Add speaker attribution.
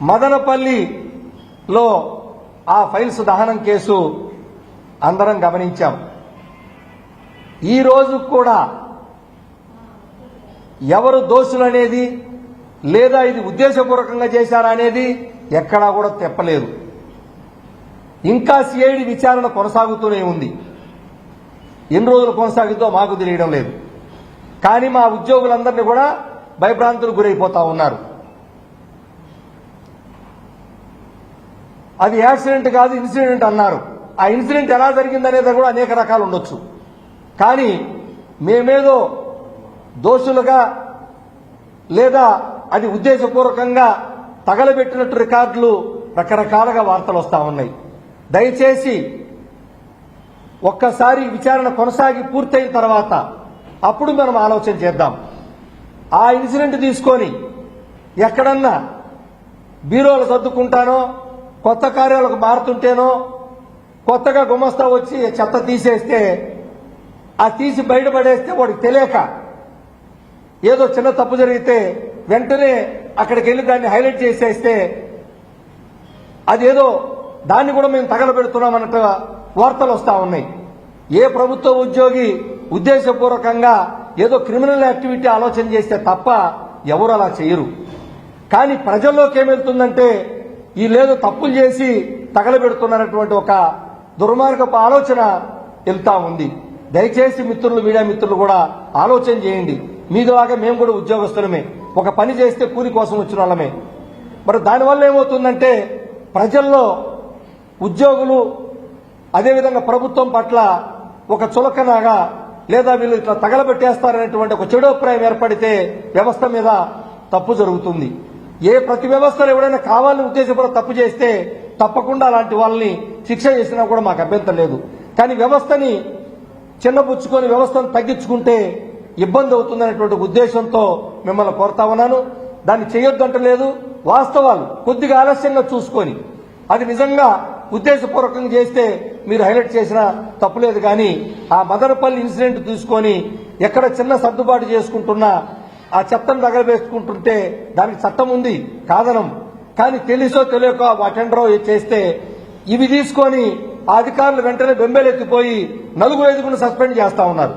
Speaker 1: మదనపల్లిలో ఆ ఫైల్స్ దహనం కేసు అందరం గమనించాం. ఈ రోజు కూడా ఎవరు దోషులు అనేది లేదా ఇది ఉద్దేశపూర్వకంగా చేశారా అనేది ఎక్కడా కూడా తెప్పలేదు. ఇంకా సిఐడి విచారణ కొనసాగుతూనే ఉంది. ఎన్ని రోజులు కొనసాగుతో మాకు తెలియడం లేదు. కానీ మా ఉద్యోగులందరినీ కూడా భయభ్రాంతులకు గురైపోతా ఉన్నారు. అది యాక్సిడెంట్ కాదు ఇన్సిడెంట్ అన్నారు. ఆ ఇన్సిడెంట్ ఎలా జరిగిందనేది కూడా అనేక రకాలు ఉండొచ్చు. కానీ మేమేదో దోషులుగా లేదా అది ఉద్దేశపూర్వకంగా తగలబెట్టినట్టు రికార్డులు రకరకాలుగా వార్తలు వస్తూ ఉన్నాయి. దయచేసి ఒక్కసారి విచారణ కొనసాగి పూర్తయిన తర్వాత అప్పుడు మనం ఆలోచన చేద్దాం. ఆ ఇన్సిడెంట్ తీసుకొని ఎక్కడన్నా బీరోలు సర్దుకుంటానో కొత్త కార్యాలకు మారుతుంటేనో కొత్తగా గుమస్తా వచ్చి చెత్త తీసేస్తే ఆ తీసి బయటపడేస్తే వాడికి తెలియక ఏదో చిన్న తప్పు జరిగితే వెంటనే అక్కడికి వెళ్ళి దాన్ని హైలైట్ చేసేస్తే అదేదో దాన్ని కూడా మేము తగలబెడుతున్నామన్నట్టు వార్తలు వస్తా ఉన్నాయి. ఏ ప్రభుత్వ ఉద్యోగి ఉద్దేశపూర్వకంగా ఏదో క్రిమినల్ యాక్టివిటీ ఆలోచన చేస్తే తప్ప ఎవరు అలా చేయరు. కానీ ప్రజల్లోకి ఏమెళ్తుందంటే ఈ లేదు తప్పులు చేసి తగలబెడుతున్నారటువంటి ఒక దుర్మార్గపు ఆలోచన వెళ్తా ఉంది. దయచేసి మిత్రులు మీడియా మిత్రులు కూడా ఆలోచన చేయండి. మీలాగా మేము కూడా ఉద్యోగస్తులమే. ఒక పని చేస్తే కూలి కోసం వచ్చిన వాళ్ళమే. మరి దానివల్ల ఏమవుతుందంటే ప్రజల్లో ఉద్యోగులు అదేవిధంగా ప్రభుత్వం పట్ల ఒక చులకనగా లేదా వీళ్ళు ఇట్లా తగలబెట్టేస్తారనేటువంటి ఒక చెడు అభిప్రాయం ఏర్పడితే వ్యవస్థ మీద తప్పు జరుగుతుంది. ఏ ప్రతి వ్యవస్థలో ఎవడైనా కావాలని ఉద్దేశపూర్వక తప్పు చేస్తే తప్పకుండా అలాంటి వాళ్ళని శిక్ష చేసినా కూడా మాకు అభ్యంతరం లేదు. కానీ వ్యవస్థని చిన్నపుచ్చుకొని వ్యవస్థను తగ్గించుకుంటే ఇబ్బంది అవుతుందనేటువంటి ఉద్దేశంతో మిమ్మల్ని కోరుతా ఉన్నాను. దాన్ని చేయొద్దంటలేదు వాస్తవాలు కొద్దిగా ఆలస్యంగా చూసుకొని అది నిజంగా ఉద్దేశపూర్వకంగా చేస్తే మీరు హైలైట్ చేసినా తప్పులేదు కానీ ఆ మదనపల్లి ఇన్సిడెంట్ తీసుకొని ఎక్కడ చిన్న సర్దుబాటు చేసుకుంటున్నా ఆ చెత్తను తగలబేసుకుంటుంటే దానికి చట్టం ఉంది కాదనం. కానీ తెలుసో తెలియక వాటెండరో చేస్తే ఇవి తీసుకొని అధికారులు వెంటనే బెంబేలెత్తిపోయి నలుగురు ఐదుగురు సస్పెండ్ చేస్తా ఉన్నారు.